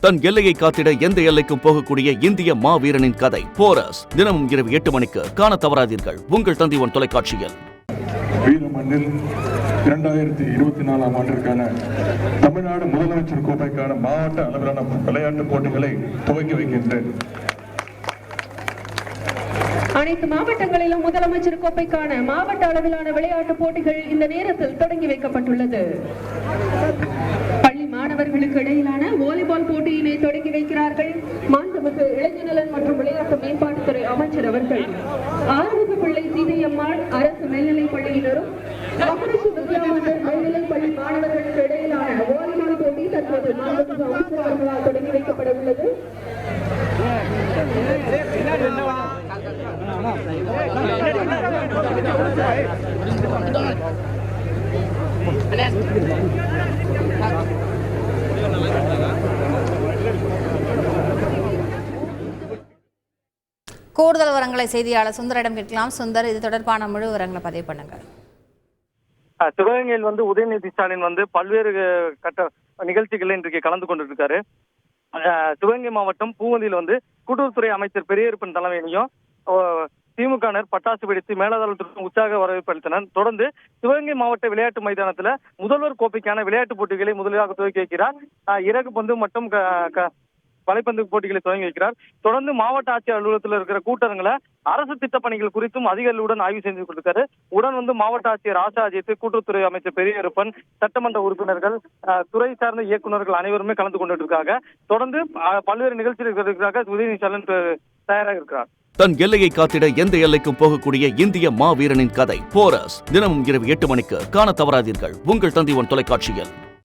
தன் எல்லையை காத்திட எந்த எல்லைக்கும் போகக்கூடிய இந்திய மாவீரனின் கதை. போரஸ் தினமும் இரவு எட்டு மணிக்கு காண தவறாதீர்கள். உங்கள் தந்தி தொலைக்காட்சியில். வீரமண்ணில் இரண்டாயிரத்தி இருபத்தி நாலாம் ஆண்டிற்கான தமிழ்நாடு முதலமைச்சர் கோப்பைக்கான மாவட்ட அளவிலான விளையாட்டுப் போட்டிகளை துவக்கி வைக்கின்றேன். அனைத்து மாவட்டங்களிலும் முதலமைச்சர் கோப்பைக்கான மாவட்ட அளவிலான விளையாட்டுப் போட்டிகள் இந்த நேரத்தில் தொடங்கி வைக்கப்பட்டுள்ளது. பள்ளி மாணவர்களுக்கு இடையிலான வாலிபால் போட்டியினை தொடங்கி வைக்கிறார்கள். மாண்புமிகு இளைஞநலன் மற்றும் விளையாட்டு மேம்பாட்டுத்துறை அமைச்சர் அவர்கள். ஆறுமுக பிள்ளை சீதையம்மாள் அரசு மேல்நிலைப் பள்ளியினரும் மகரிஷி வித்யாமந்தர் மேல்நிலைப் பள்ளி மாணவர்களுக்கு இடையிலான வாலிபால் போட்டி தற்போது மாண்புமிகு அமைச்சர் அவர்களால் தொடங்கி வைக்கப்பட உள்ளது. கூடுதல் விவரங்களை செய்தியாளர் சுந்தரிடம் கேட்கலாம். சுந்தர் இது தொடர்பான முழு விவரங்களை பதிவு பண்ணுங்க. சிவகங்கையில் வந்து உதயநிதி ஸ்டாலின் வந்து பல்வேறு கட்ட நிகழ்ச்சிகளில் இன்றைக்கு கலந்து கொண்டிருக்காரு. சிவகங்கை மாவட்டம் பூவந்தியில் வந்து கூட்டுறவுத்துறை அமைச்சர் பெரியப்பன் தலைமையிலையும் அஹ், திமுகவினர் பட்டாசு வெடித்து மேலதாளத்துடன் உற்சாக வரவேற்பு அளித்தனர். தொடர்ந்து சிவகங்கை மாவட்ட விளையாட்டு மைதானத்துல முதல்வர் கோப்பைக்கான விளையாட்டு போட்டிகளை முதலாக துவக்கி வைக்கிறார். இறகு பந்து மற்றும் க- வலைப்பந்து போட்டிகளை தொடங்கி வைக்கிறார். தொடர்ந்து மாவட்ட ஆட்சியர் அலுவலகத்தில் இருக்கிற கூட்டங்களை அரசு திட்ட பணிகள் குறித்தும் அதிகாரிகளுடன் ஆய்வு செய்து கொண்டிருக்காரு உடன் வந்து மாவட்ட ஆட்சியர் ஆஷா அஜித் கூட்டுறவுத்துறை அமைச்சர் பெரியரப்பன் சட்டமன்ற உறுப்பினர்கள் துறை சார்ந்த இயக்குநர்கள் அனைவருமே கலந்து கொண்டு இருக்காங்க தொடர்ந்து பல்வேறு நிகழ்ச்சிகள் இருக்கிறதுக்காக உதயநிதி ஸ்டாலின் தயாராக இருக்கிறார். தன் எல்லையை காத்திட எந்த எல்லைக்கும் போகக்கூடிய இந்திய மாவீரனின் கதை போரஸ். தினமும் இரவு எட்டு மணிக்கு காண தவறாதீர்கள். உங்கள் தந்தி தொலைக்காட்சியில்.